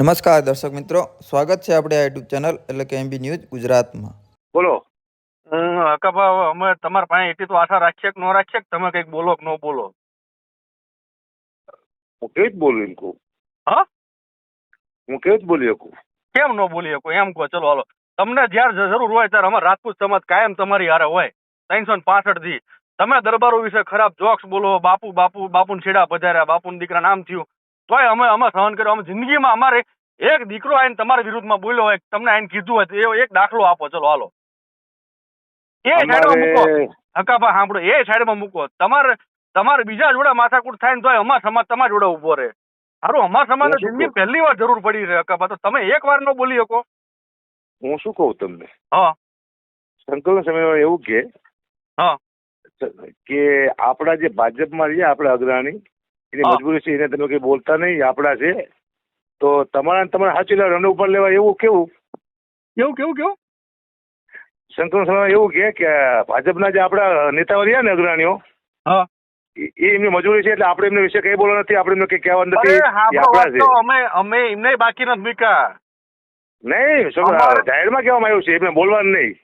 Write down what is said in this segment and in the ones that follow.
નમસ્કાર દર્શક મિત્રો સ્વાગત છે આપણે આ યુટ્યુબ ચેનલ એટલે કે એમબી ન્યૂઝ ગુજરાતમાં. બોલો. હું અમે તમારા પાસે એટલી તો આશા રાખીએ કે ન રાખીએ કે તમે કંઈક બોલો કે ન બોલો? હું કે જ બોલું શકું હા? હું કે જ બોલી શકું? કેમ ન બોલી શકું? એમ કહો ચલો હાલો. તમને જ્યારે જરૂર હોય ત્યારે અમારે રાજપૂત સમાજ કાયમ તમારી હારે હોય. ત્રણસો ને પાસઠથી તમે દરબારો વિશે ખરાબ જોક્સ બોલો બાપુ બાપુ બાપુને છેડા પધાર્યા બાપુને દીકરા નામ થયું. તોય અમે અમે સહન કર્યો. અમે જિંદગીમાં અમારે એક દીકરો આવીને તમારા વિરુદ્ધમાં બોલ્યો હોય તમને આઈને કીધું હોય એ એક દાખલો આપો. ચલો હાલો. એ સાઈડમાં મૂકો. હકાભા સાંભળો. એ સાઈડમાં મૂકો. તમારે તમારે બીજા જોડે માથાકૂટ થાય ને તોય અમાર સમાજ તમારા જોડે ઊભો રહે. સારું અમાર સમાજ જિંદગી પહેલી વાર જરૂર પડી રહે હકાભા. તો તમે એક વાર ન બોલી શકો. હું શું કહું તમને? હા. સંકલન સમયમાં એવું કે હા. કે આપણા જે ભાજપમાં છે આપણા અગ્રણી એની મજબૂરી છે એને તમે કઈ બોલતા નહીં આપણા છે. તો તમારા ને તમારે સાચી રન ઉપર લેવા એવું કેવું? કેવું કેવું કેવું? સમયમાં એવું કે કે ભાજપના જે આપણા નેતાઓ રહ્યા ને અગ્રણીઓ હા. એ એમની મજૂરી છે એટલે આપણે એમને વિશે કઈ બોલવા નથી આપણે એમને કઈ કહેવા નથી. અમે અમે એમને બાકી નથી મૂક્યા. નહીં જાહેરમાં કહેવામાં આવ્યું છે એમને બોલવાનું નહીં.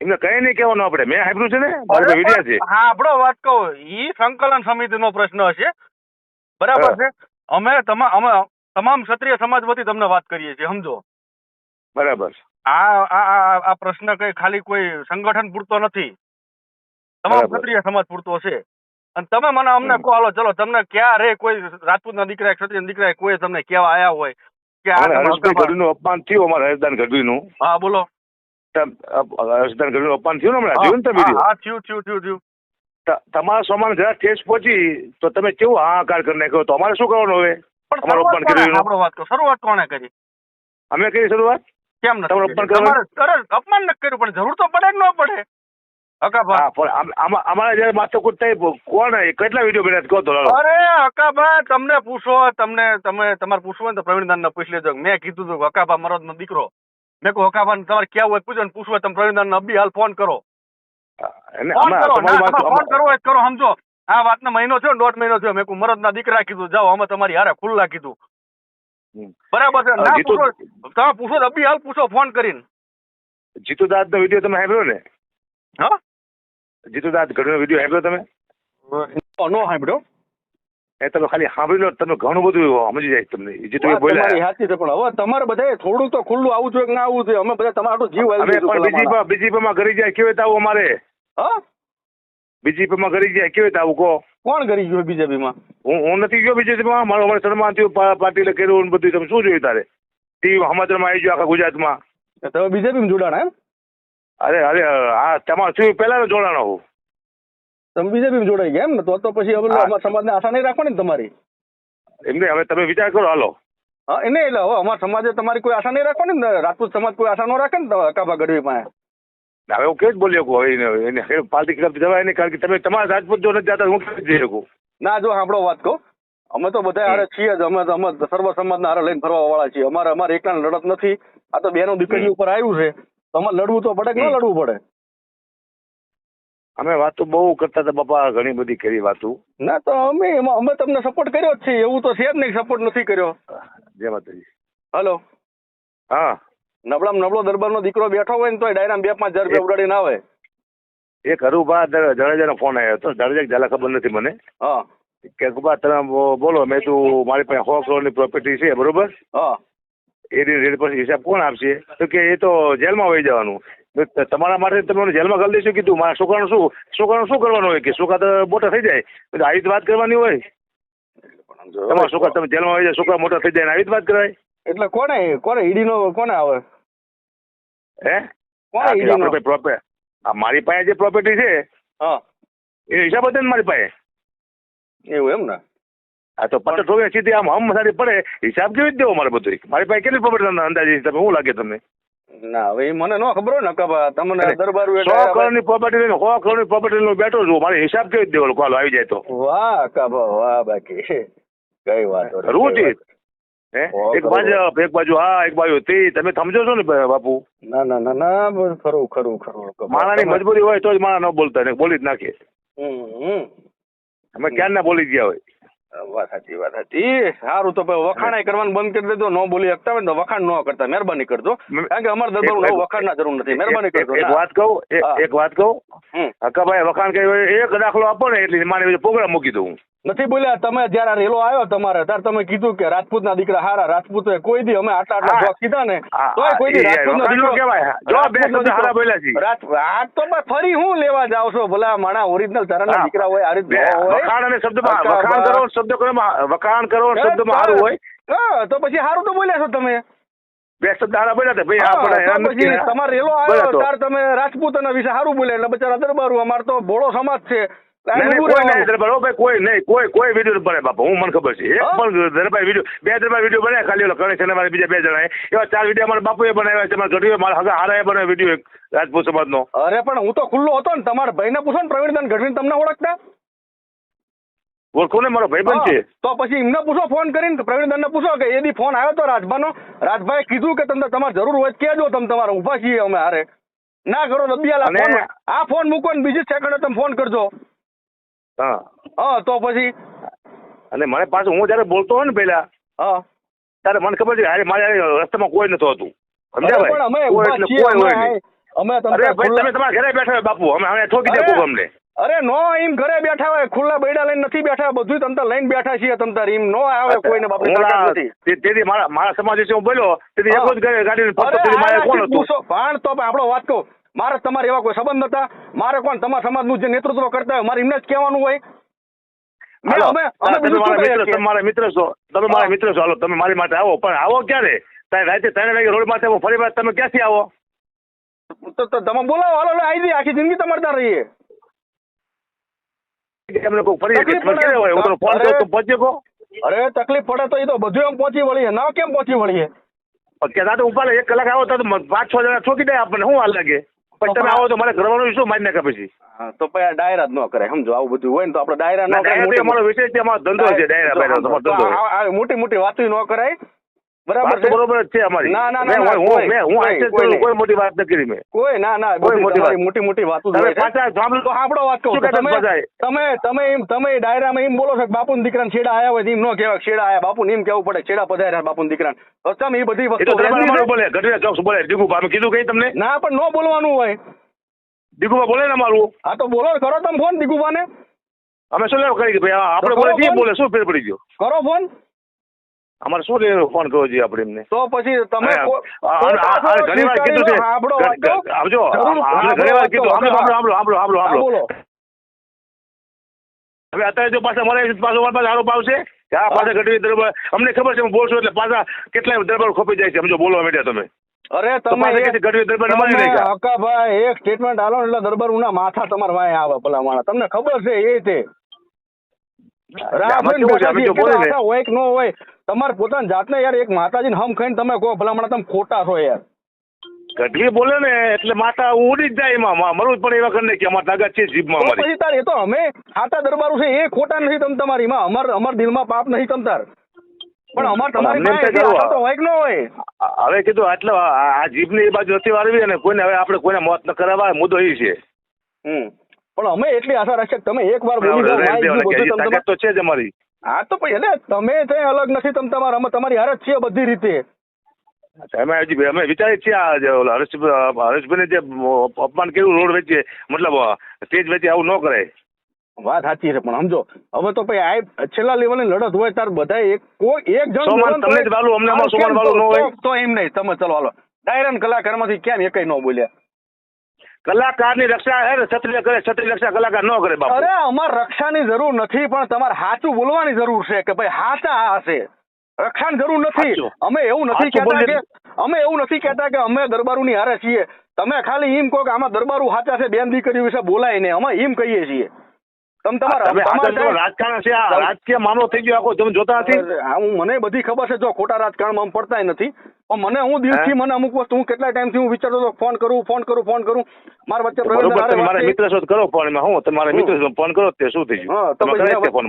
એમને કઈ નહીં કહેવાનું આપણે. મેં સાંભળ્યું છે ને મારા અરે વિડિયા છે. પણ હાંભળો વાત કહું એ સંકલન સમિતિનો પ્રશ્ન હશે. બરાબર છે? અમે તમા અમે તમામ ક્ષત્રિય સમાજ વતી તમને વાત કરીએ છીએ સમજો. બરાબર આ આ આ પ્રશ્ન કઈ ખાલી કોઈ સંગઠન પૂરતો નથી. તમામ ક્ષત્રિય સમાજ પૂરતો છે. અને તમે મને અમને કહો હાલો ચલો તમને ક્યારે કોઈ રાજપૂતના દીકરા ક્ષત્રિય દીકરા કોઈ તમને કેવા આયા હોય કે આ અપમાન થયું અમારા હર્ષદાન ગઢવીનું. હા બોલો. હર્ષદાન ગઢવીનું અપમાન થયું ને હમણાં? હા, ને તમે હા, થયું થયું થયું થયું. તમારા સોમાન જરા ઠેસ પહોંચી તો તમે કેવું હાહાકાર કરી નાખ્યો? તો અમારે શું કરવાનું હવે? અમારું કોણે? કર્યું વાત તો શરૂઆત કોણે કરી? અમે કરી શરૂઆત? કેમ ન તમારું કરી? કર્યું અપમાન ન કર્યું પણ જરૂર તો પડે ન પડે? અમારે જયારે માથાકૂટ થઈ કોણ કેટલા વીડિયો બનાવ્યા કહો તો અરે હકાભા તમને પૂછો તમને તમે તમારે પૂછવું હોય ને તો પ્રવીણદાન પૂછ લેજો. મેં કીધું હતું કે હકાભા મરદ નો દીકરો. મેં કહું હકાભા તમારે ક્યાં હોય? પૂછો ને પૂછવું હોય તમે પ્રવીણદાન અબી હાલ ફોન કરો. ફોન ના, કરવો હોય કરો સમજો. આ વાતનો મહિનો થયો દોઢ મહિનો થયો મેં મરદના દીકરા કીધું જાઓ અમે તમારી હારે ખુલ્લા કીધું. બરાબર છે? ના જીતુ- પૂછો તમે પૂછો તો હાલ પૂછો ફોન કરીને. જીતુ દાદનો વીડિયો તમે સાંભળ્યો ને? હા? જીતુ દાદ ગઢવીનો વીડિયો સાંભળ્યો તમે? નો સાંભળ્યો. એ તમે ખાલી સાંભળી લો તમે ઘણું બધું સમજી જાય તમને. જે તમે બોલ્યા. સાચી છે પણ હવે તમારે બધા થોડું તો ખુલ્લું આવું જોઈએ કે ના આવું જોઈએ? અમે બધા તમારો જીવ અમે પણ બીજી પણ બીજી પણ ઘરી જાય કેવી રીતે આવું અમારે? હા? બીજીપીમાં ઘરી જાય કેવી રીતે આવું કહો? કોણ કરી ગયો બીજેપીમાં હું હું નથી ગયો બીજેપીમાં મારો અમારે સન્માન થયું પા- પાટીલે કર્યું બધું તમે શું જોયું તારે? ટીવી સમાચારમાં આવી ગયો આખા ગુજરાતમાં. તમે બીજેપીમાં જોડાણ એમ? અરે અરે આ તમારે શું પહેલા જોડાણો હું. તમે બીજેપીમાં જોડાઈ ગયા એમ? ને તો તો પછી હવે સમાજને આશા નહીં રાખવાની તમારી? એમને હવે તમે વિચાર કરો હાલો. હા એને એટલે હવે અમારા સમાજે તમારી કોઈ આશા નહીં રાખવાની ને? રાજપૂત સમાજ કોઈ આશા ન રાખે ને કાબા ગઢવી પાસે? હવે હું કેવી જ બોલી શકું હવે એને પાર્ટી ખિલાફ જવાય નહીં કારણ કે તમે તમારા રાજપૂત જો નથી જતા હું કેવી જઈ શકું? ના જો સાંભળો વાત કહું. અમે તો બધા હારે છીએ જ અમે અમે સર્વ સમાજના હારે લઈને ફરવા વાળા છીએ. અમારે અમારે એકલા લડત નથી. આ તો બેનો દીકરી ઉપર આવ્યું છે. તો અમારે લડવું તો પડે કે ન લડવું પડે? અમે વાતો બહુ કરતા હતા બાપા ઘણી બધી કરી વાતો. ના તો અમે અમે તમને સપોર્ટ કર્યો જ છે એવું તો છે જ નહીં સપોર્ટ નથી કર્યો. જય માતાજી. હલો હા. નબળામ નબળો દરબારનો દીકરો બેઠો હોય ને તો ડાયરામ બે પાંચ હજાર રૂપિયા ઉડાડીને આવે. એક હરુભા જડેજાનો ફોન આવ્યો હતો. જડેજા જલા ખબર નથી મને. હા. કે ગુબા તમે બોલો મેં તું મારી પાસે સો કરોડની પ્રોપર્ટી છે બરોબર? હા. એ રેટ પર હિસાબ કોણ આપશે? તો કે એ તો જેલમાં વહી જવાનું. તમારા માટે તમે જેલમાં કરી દઈશું કીધું. મારા છોકરાનું શું છોકરાનું શું કરવાનું હોય કે છોકરા તો મોટા થઈ જાય? એટલે આવી વાત કરવાની હોય? તમારા છોકરા તમે જેલમાં આવી જાય છોકરા મોટા થઈ જાય આવી વાત કરાય? એટલે કોને કોને ઈડીનો કોને આવે? હે? કોને ઈડીનો? પ્રોપર આ મારી પાસે જે પ્રોપર્ટી છે હા. એ હિસાબ હતો ને મારી પાસે. એવું એમ ને? આ તો પચાસ ઠોકે સીધી આમ હમ સારી પડે હિસાબ કેવી જ દેવો મારે બધું મારી પાસે કેટલી પ્રોપર્ટી અંદાજે? તમે શું લાગે તમને? ના હવે મને ન ખબર હોય ને કબા તમને દરબાર સો કરોડની પ્રોપર્ટી લઈને સો કરોડની પ્રોપર્ટી લઈને બેઠો છું મારે હિસાબ કેવી દેવો કોલ આવી જાય તો? વાહ કબા વાહ બાકી. કઈ વાત રૂચિ હે? એક બાજુ એક બાજુ હા એક બાજુ તે. તમે સમજો છો ને બાપુ? ના ના ના ના ખરું ખરું ખરું માણા માણાની મજબૂરી હોય તો જ માણા ન બોલતા ને બોલી જ નાખે. અમે ક્યાં ના બોલી ગયા હોય? વાત સાચી વાત સાચી. સારું તો વખાણાય કરવાનું બંધ કરી દેજો. ન બોલી શકતા હોય ને તો વખાણ ન કરતા. મહેરબાની કરજો. કારણ કે અમારે દરબાર વખાણ ના જરૂર નથી. મહેરબાની કરજો. એક વાત કહું એક- વાત કહું. હકાભાઈ વખાણ કર્યું એક દાખલો આપો ને એટલે માને પ્રોગ્રામ મૂકી દઉં નથી બોલ્યા તમે જયારે રેલો આવ્યો તમારે ત્યારે તમે કીધું કે રાજપૂતના દીકરા હારા રાજપૂત કોઈ દી અમે આટલા આટલા. જોક કીધા ને તો કોઈ દી રાજપૂત નો દીકરો ન કહેવાય. જો બે રાજપૂતનો શબ્દ હારા દીકરો- બોલ્યા છીએ. રાજ- આ તો ફરી હું લેવા જાવ છો ભલા માણા ઓરિજિનલ તારા. દીકરા હોય આ રીત ન વખાણ અને શબ્દ વખાણ કરો શબ્દ કરો વખાણ કરો શબ્દમાં સારું હોય તો પછી સારું તો બોલ્યા છો તમે બે શબ્દ હારા બોલ્યા હતા ભાઈ આપણે. તમારે રેલો આવ્યો ત્યારે તમે રાજપૂત વિશે સારું બોલ્યા એટલે બચારા દરબારું અમાર તો ભોળો સમાજ છે ઊભું કોઈ નહીં રહેવાનું. દરબાર હો ભાઈ કોઈ કોઈ કોઈ વીડિયો બને બાપા હું મને ખબર છે એક પણ દરબાર વીડિયો બે દરબાર વીડિયો બને ખાલી ઓલો ગણેશ અને બીજા બે જણા એવા ચાર વીડિયો મારા બાપુએ બનાવ્યા છે મારા ગઢવીએ મારા હગા હારાએ બનાવ્યો વીડિયો એક રાજપૂત સમાજનો. અરે પણ હું તો ખુલ્લો હતો ને તમારા ભાઈને પૂછો ને પ્રવીણદાન ગઢવીને તમને ઓળખતા? ઓળખો ને મારો ભાઈબંધ છે. તો પછી એમને પૂછો ફોન કરીને કે પ્રવીણદાનને પૂછો કે એદી ફોન આવ્યો તો રાજભાનો? રાજભાઈ કીધું કે તમને તમારે જરૂર હોય કહેજો તમે તમારે ઊભા છીએ અમે હારે. ના કરો તો બિયાલા અને- આ ફોન મૂકો ને બીજી સેકન્ડે તમે ફોન કરજો. હા. હા તો પછી? અને મને પાછું હું જયારે બોલતો હોય ને પેલા હા. ત્યારે મને ખબર છે અરે મારે રસ્તામાં કોઈ નતું હતું. અરે સમજ્યા ભાઈ અમે ભાઈ તમે તમારા ઘરે બેઠા હોય બાપુ અમે અમે ઠોકી દેવું અમને. અરે નો એમ ઘરે બેઠા હોય ખુલ્લા બૈડા લઈને નથી બેઠા બધું તમતાર લઈને બેઠા છીએ તમતાર એમ નો આવે કોઈને તે- તેથી મારા મારા સમાજ વિશે હું બોલ્યો તેથી એક જ ગાડી- તેથી મારે કોણ હતું? પણ તો પણ આપણો વાત કહું. મારે તમારે એવા કોઈ સંબંધ હતા મારે કોણ? તમારા સમાજનું જે નેતૃત્વ કરતા હોય મારે એમને જ કહેવાનું હોય. મારા મિત્ર તમે મારા મિત્ર છો. તમે મારા મિત્ર છો. હાલો તમે મારી માટે આવો. પણ આવો ક્યારે? તારે રાતે ત્રણ વાગે રોડ માથે ફરી વાર તમે ક્યાંથી આવો? તો તો તમે બોલાવો. હાલો આવી જઈએ આખી જિંદગી તમારે ત્યાં રહીએ. એમને કોઈ ફરી હોય? હું ફોન અરે. કરું તો પહોંચી ગયો અરે તકલીફ પડે તો એ તો બધું એમ પહોંચી વળીએ. ના કેમ પહોંચી વળીએ? પણ તો ઉપાડે એક કલાક આવો તો તો પાંચ છ જણા છોકી દે આપણને. શું હાલ લાગે? પછી તમે આવો તો મારે કરવાનું શું મારી નાખે પછી? તો પછી આ ડાયરા જ ન કરે. સમજો આવું બધું હોય ને તો આપણે ડાયરા ન તો મોટી- અમારો વિષય છે અમારો ધંધો છે ડાયરા ધંધો મોટી મોટી વાતો ન કરાય. બરાબર વાત છે? તો બરોબર છે અમારી. ના, ના, ના, હું- મેં- હું આશ્ચર્ય કોઈ કરું, નહીં. કોઈ મોટી વાત ન કરી મેં. કોઈ ના ના કોઈ મોટી વાત. મોટી મોટી વાતો તમે પાછા સાંભળો તો આપણો વાત કહું શું તો કહેતા તમે તમે તમે એમ તમે ડાયરામાં એમ બોલો છો કે બાપુ દીકરાને છેડા આયા હોય એમ ન કહેવાય છેડા આયા. બાપુ એમ કેવું પડે છેડા પધાર્યા બાપુ દીકરાને. તો એ બધી વસ્તુ બોલે ગઢડા ચોક્સ બોલે? દીગુભા કીધું કઈ તમને? ના પણ ન બોલવાનું હોય. દીગુભા બોલે ને મારું હા તો બોલો કરો તમે ફોન દીકુબાને. અમે શું કરી ભાઈ આપણે બોલે. બોલે શું ફેર પડી ગયો? કરો ફોન. અમારે શું લઈને ફોન કરવો જોઈએ આપણે એમને? તો પછી તમે હા, છો, ઘણી વાર કીધું છે. આવજો. ઘણી વાર કીધું. સાંભળો સાંભળો હા, સાંભળો બોલો. હવે અત્યારે જો પાછા મળે પાછો અમારા પાસે કે આ પાછા ઘટવી દરબાર અમને ખબર છે હું બોલશું એટલે પાછા કેટલાય દરબાર ખોપી જાય છે સમજો બોલવા માંડ્યા તમે. અરે તમે મારી. હકાભાઈ એક સ્ટેટમેન્ટ આલો એટલે દરબાર ઉના માથા તમારા વાય આવે ભલા માણસ. તમને ખબર છે એ તે? રાહ છે, હોય કે ન હોય તમારે પોતાની જાતને યાર એક માતાજીને હમ ખાઈને તમે કહો ભલા તમે ખોટા છો યાર. ઘટવી બોલે ને એટલે માતા ઉડી જ જાય એમાં. મરવું પણ એવા કરી કે અમારે તાકાત છે જીભમાં અમારી પછી તાર એ તો અમે ખાતા દરબારું છે એ ખોટા નથી તમ તમારી. માં અમાર અમાર દિલમાં પાપ નથી તમ તાર. પણ અમાર તમારી તો હોય કે ન હોય. હવે કીધું આટલો આ જીભની એ બાજુ નથી વાળવી અને કોઈને હવે આપણે કોઈને મોત ન કરાવવા મુદ્દો એ છે. હમ. પણ અમે એટલી આશા રાખીએ કે તમે એક વાર બોલી તો છે જ અમારી. હા તો પછી એટલે તમે કઈ અલગ નથી તમે તમારા અમે તમારી હારે જ છીએ બધી રીતે. અમે હજી અમે વિચારીએ છીએ આ હરેશ હરેશભાઈને જે અપમાન કર્યું રોડ વેચીએ મતલબ સ્ટેજ વેચે આવું ન કરાય. વાત સાચી છે પણ સમજો હવે તો પછી આ છેલ્લા લેવલની લડત હોય તાર બધા એક કોઈ એક જણ તમને જ વાલું, અમને આવું વાલું ન હોય? તો- તો એમ નહીં તમે ચલો હાલો. ડાયરન કલાકારમાંથી કેમ એકય ન બોલ્યા. કલાકારની રક્ષા હે ને ક્ષત્રિય કરે ક્ષત્રિય રક્ષા કલાકાર ન કરે બાપુ. અરે અમાર રક્ષાની જરૂર નથી પણ તમારે સાચું બોલવાની જરૂર છે કે ભાઈ હાચા આ હશે રક્ષાની જરૂર નથી. અમે એવું નથી કહેતા કે અમે એવું નથી કહેતા કે અમે દરબારુની હારે છીએ. તમે ખાલી એમ કહો કે આમાં દરબારું હાચા છે બેન દીકરી વિશે બોલાય ને અમે એમ કહીએ છીએ. તમે તમારા રાજકારણ છે આ રાજકીય મામલો થઈ ગયો આખો તમે જોતા નથી? હું મને બધી ખબર છે જો ખોટા રાજકારણમાં અમે પડતાય નથી. પણ મને હું દિલથી મને અમુક વસ્તુ હું કેટલા ટાઈમથી હું વિચારતો હતો ફોન કરું ફોન કરું ફોન કરું. મારા વચ્ચે પ્રવીણ મારા મિત્ર કરો ફોન એમાં. હું તમારા મિત્ર છો ફોન કરો તે શું થઈ ગયું?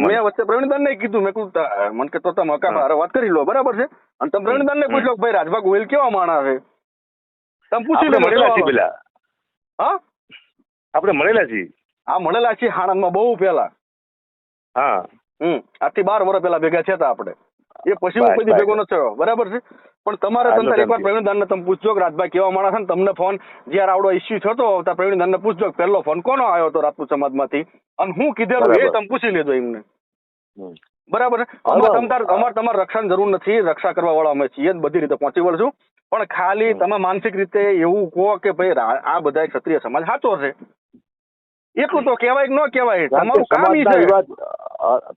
મેં વચ્ચે- પ્રવીણદાન ને કીધું. મેં કીધું મને કે તો તમે વાત કરી લો. બરાબર છે? અને તમે પ્રવીણદાન ને પૂછ લો ભાઈ રાજભા ગોહિલ કેવા માણસ છે? તમે પૂછી લો મળેલા છીએ પેલા. હા? આપણે મળેલા છીએ. આ મળેલા છીએ આણંદમાં બહુ પહેલા. હા. હમ. આજથી બાર વર્ષ પહેલા ભેગા થયા આપણે. એ પછી હું કોઈ ભેગો નથી થયો. બરાબર છે? પણ તમારે હા, તંત્ર તો એકવાર સમજી. પ્રવીણદાનને તમે પૂછજો કે રાજભાઈ કેવા માણસ ને તમને ફોન જયારે આવડો ઇસ્યુ થતો ત્યારે પ્રવીણદાનને પૂછજો કે પહેલો ફોન કોનો આવ્યો હતો રાજપૂત સમાજમાંથી? અને હું કીધેલું એ. તમે પૂછી લેજો એમને. બરાબર અમારે તમારે અમારે તમારે રક્ષાની જરૂર નથી. રક્ષા કરવા વાળા અમે છીએ બધી રીતે પહોંચી વળશું. પણ ખાલી. તમે માનસિક રીતે એવું કહો કે ભાઈ આ બધા ક્ષત્રિય સમાજ સાચો છે. એટલું તો કહેવાય કે ન કહેવાય તમારું કામ છે વિવાદ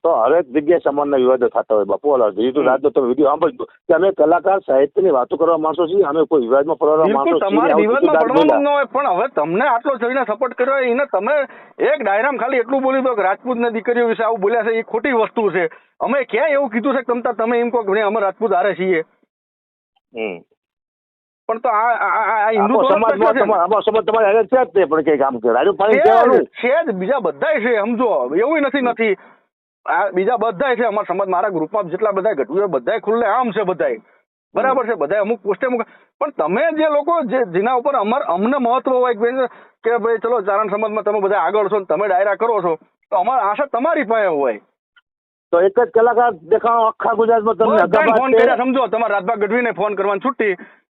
તો હરેક જગ્યાએ સમાજના વિવાદો થતા હોય બાપુ ઓલા એ તો હમ. રાતનો તમે વીડિયો સાંભળજો કે અમે કલાકાર સાહિત્યની વાતો કરવા માણસો છીએ અમે કોઈ વિવાદમાં પડવા માણસો છીએ તમારે વિવાદમાં પડવાનું ન હોય પણ હવે તમને આટલો જઈને સપોર્ટ કર્યો એને તમે એક ડાયરામ ખાલી એટલું બોલી દો કે રાજપૂતની દીકરીઓ વિશે આવું બોલ્યા છે એ ખોટી વસ્તુ છે અમે ક્યાં એવું કીધું છે કે તમતા તમે એમ કહો કે અમે રાજપૂત હારે છીએ હમ. પણ તો આ હિન્દુ સમાજ તમારી હારે છે જ તે પણ કઈ કામ કરે રાજુ પાણી કહેવાનું. છે જ. બીજા બધાય છે સમજો એવું નથી નથી. આ બીજા બધાય છે. અમારા સમાજ મારા ગ્રુપમાં જેટલા બધા ઘટવું બધાય ખુલ્લે આમ છે બધાય. બરાબર છે? બધા અમુક પોસ્ટે અમુક પણ તમે જે લોકો જે જેના ઉપર અમર અમને મહત્વ હોય કે ભાઈ ચલો ચારણ સમાજમાં તમે બધા આગળ છો ને તમે ડાયરા કરો છો તો અમારી આશા તમારી પાસે હોય. તો એક જ કલાકાર દેખાણો આખા ગુજરાતમાં તમને ફોન કર્યા. સમજો. તમારા રાજભા ગઢવીને ફોન કરવાની છૂટી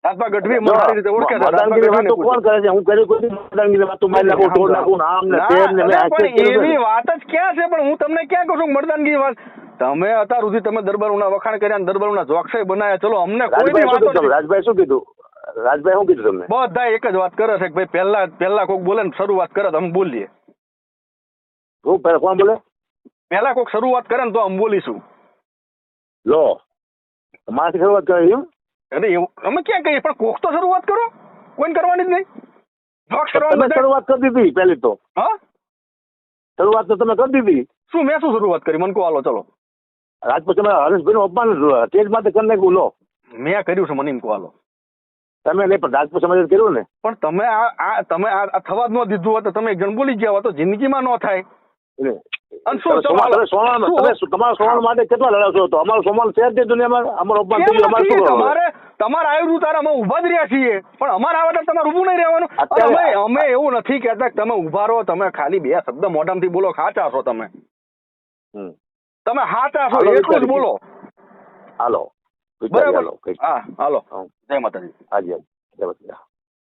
રાજભા ગઢવી મારી રીતે ઓળખે છે મદાનગીરી વાતો કોણ કરે છે? હું કરી કોઈ દી વાત તો મારી નાખું તોડ નાખું આમ ને તેમ ને પણ એવી વાત જ ક્યાં છે? પણ હું તમને ક્યાં કહું છું મરદાનગી વાત? તમે અત્યાર સુધી તમે દરબારોના વખાણ કર્યા દરબારોના જોકસાઈ બનાયા ચલો અમને કોઈ શું વાતો રાજભાઈ શું કીધું? રાજભાઈ શું કીધું તમને? બધા એક જ વાત કરે છે કે ભાઈ પહેલા પહેલા કોક બોલે ને શરૂઆત કરે તો અમે બોલીએ. હું પહેલા કોણ બોલે? પહેલા કોક શરૂઆત કરે ને તો અમે બોલીશું. લો મારાથી શરૂઆત કરી એમ? અરે એવું અમે ક્યાં કહીએ? પણ કોક તો શરૂઆત કરો. કોઈને કરવાની જ નહીં. જોક્સ કરવાની શરૂઆત કરી દીધી પહેલી તો. હા? શરૂઆત તો તમે કરી દીધી. શું મેં શું શરૂઆત કરી? મને કહો હાલો ચલો. રાજપૂત તમે હરેશભાઈ નું અપમાન તેજ માટે કરી નાખ્યું લો. મેં કર્યું છે મને એમ કહો હાલો. તમે નહીં પણ રાજપૂત સમાજ કર્યું ને. પણ તમે આ તમે આ થવા જ ન દીધું હોત તો તમે એક જણ બોલી ગયા હોત તો જિંદગીમાં ન થાય. અને શું શું- તમારા માટે કેટલા લડાશો તો અમારો સોમાન છે દુનિયામાં? અમારો અપમાન થયું અમારે શું તમારે તમારે આવ્યું તારે અમે ઊભા જ રહ્યા છીએ. પણ અમારા આવતા તમારે ઊભું નહીં રહેવાનું. અમે અમે એવું નથી કહેતા કે તમે ઊભા રહો તમે ખાલી બે શબ્દ મોઢામાંથી બોલો ખાચા છો તમે. હમ. તમે હાચા છો એટલું જ બોલો. હાલો. બરાબર. હા હાલો. જય માતાજી. હાજી હાજી. જય માતાજી.